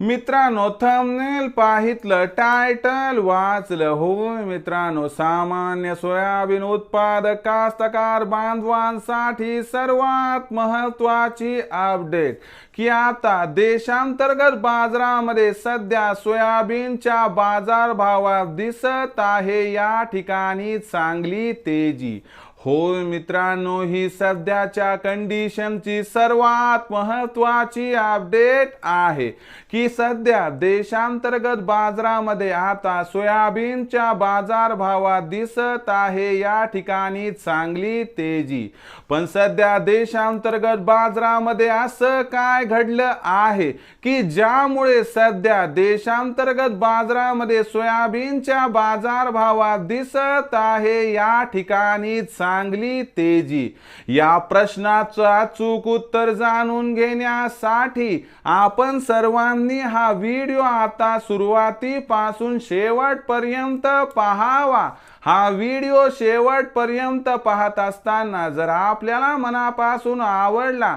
मित्रांनो thumbnail पाहितलं title वाचलं हो मित्रांनो. सामान्य सोयाबीन उत्पादक कास्तकार बांधवांसाठी सर्वात महत्वाची अपडेट की आता देशांतर्गत बाजारामध्ये सध्या सोयाबीनच्या बाजारभावात दिसत आहे या ठिकाणी चांगली तेजी. होय मित्रांनो ही सध्याच्या कंडिशनची सर्वात महत्वाची अपडेट आहे की सध्या देशांतर्गत बाजारामध्ये आता सोयाबीनच्या बाजारभावात दिसत आहे या ठिकाणी चांगली तेजी. पण सध्या देशांतर्गत बाजारामध्ये असं काय घडलं आहे की ज्यामुळे सध्या देशांतर्गत बाजारामध्ये सोयाबीनच्या बाजारभावात दिसत आहे या ठिकाणी चांगली तेजी. या प्रश्नाचं चूक उत्तर जाणून घेण्यासाठी आपण सर्वांनी हा व्हिडिओ आता सुरुवातीपासून शेवटपर्यंत पाहावा. हा व्हिडिओ शेवटपर्यंत पाहत असताना जर आपल्याला मनापासून आवडला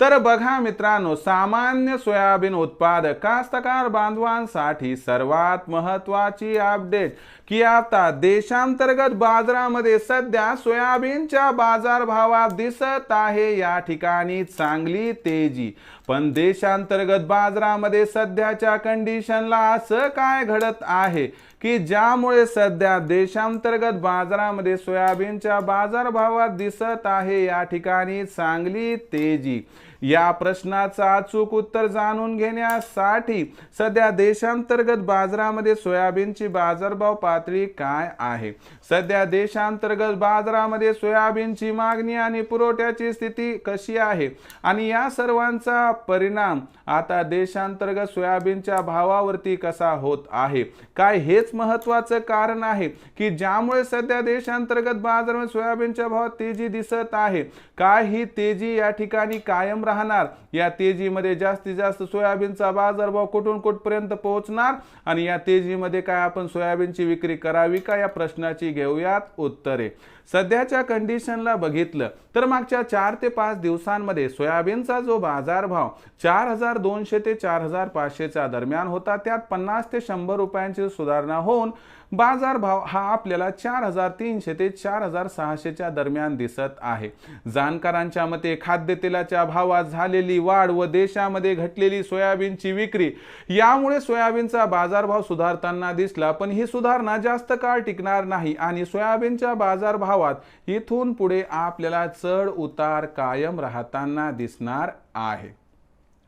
तर बघा मित्रांनो सामान्य सोयाबीन उत्पादक कास्तकार बांधवांसाठी सर्वात महत्वाची अपडेट की आता देशांतर्गत बाजारामध्ये सध्या सोयाबीनच्या बाजारभावात दिसत आहे या ठिकाणी चांगली तेजी. पण देशांतर्गत बाजारामध्ये सध्याच्या कंडिशनला असं काय घडत आहे की ज्यामुळे सध्या देशांतर्गत बाजारामध्ये सोयाबीनच्या बाजारभावात दिसत आहे या ठिकाणी चांगली तेजी? या प्रश्नाचं अचूक उत्तर जाणून घेण्यासाठी सध्या देशांतर्गत बाजारामध्ये सोयाबीनची बाजारभाव पातळी काय आहे? सध्या देशांतर्गत बाजारामध्ये सोयाबीनची मागणी आणि पुरवठ्याची स्थिती कशी आहे? आणि या सर्वांचा परिणाम आता देशांतर्गत सोयाबीनच्या भावावरती कसा होत आहे? काय हेच महत्वाचं कारण आहे की ज्यामुळे सध्या देशांतर्गत बाजारामध्ये सोयाबीनच्या भावात तेजी दिसत आहे? काय ही तेजी या ठिकाणी कायम राहणार. या तेजीमध्ये जास्तीत जास्त सोयाबीनचा बाजारभाव कुठून कुठपर्यंत पोहोचणार आणि या तेजीमध्ये काय आपण सोयाबीनची विक्री करावी का? या प्रश्नाची घेऊयात उत्तरे. सध्याच्या कंडिशनला बघितलं तर मागच्या चार ते पाच दिवसांमध्ये सोयाबीनचा जो बाजारभाव चार हजार दोनशे ते चार हजार पाचशेच्या दरम्यान होता त्यात पन्नास ते शंभर रुपयांची सुधारणा होऊन बाजारभाव हा आपल्याला चार हजार तीनशे ते चार हजार सहाशेच्या दरम्यान दिसत आहे. जाणकारांच्या मते खाद्यतेलाच्या भावात झालेली वाढ व देशामध्ये घटलेली सोयाबीनची विक्री यामुळे सोयाबीनचा बाजारभाव सुधारताना दिसला. पण ही सुधारणा जास्त काळ टिकणार नाही आणि सोयाबीनच्या बाजारभावात इथून पुढे आपल्याला चढ उतार कायम राहताना दिसणार आहे.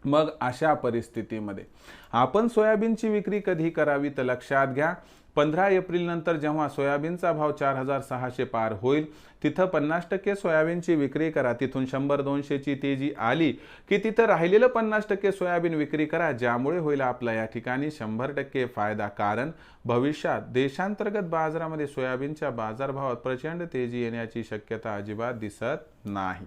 मग अशा परिस्थितीमध्ये. आपण सोयाबीनची विक्री कधी करावी तर लक्षात घ्या. पंधरा एप्रिल नंतर जेव्हा सोयाबीनचा भाव चार हजार सहाशे पार होईल तिथं पन्नास टक्के सोयाबीनची विक्री करा. तिथून शंभर दोनशेची तेजी आली की तिथं राहिलेलं पन्नास टक्के सोयाबीन विक्री करा. ज्यामुळे होईल आपला या ठिकाणी शंभर टक्के फायदा. कारण भविष्यात देशांतर्गत बाजारामध्ये सोयाबीनच्या बाजारभावात प्रचंड तेजी येण्याची शक्यता अजिबात दिसत नाही.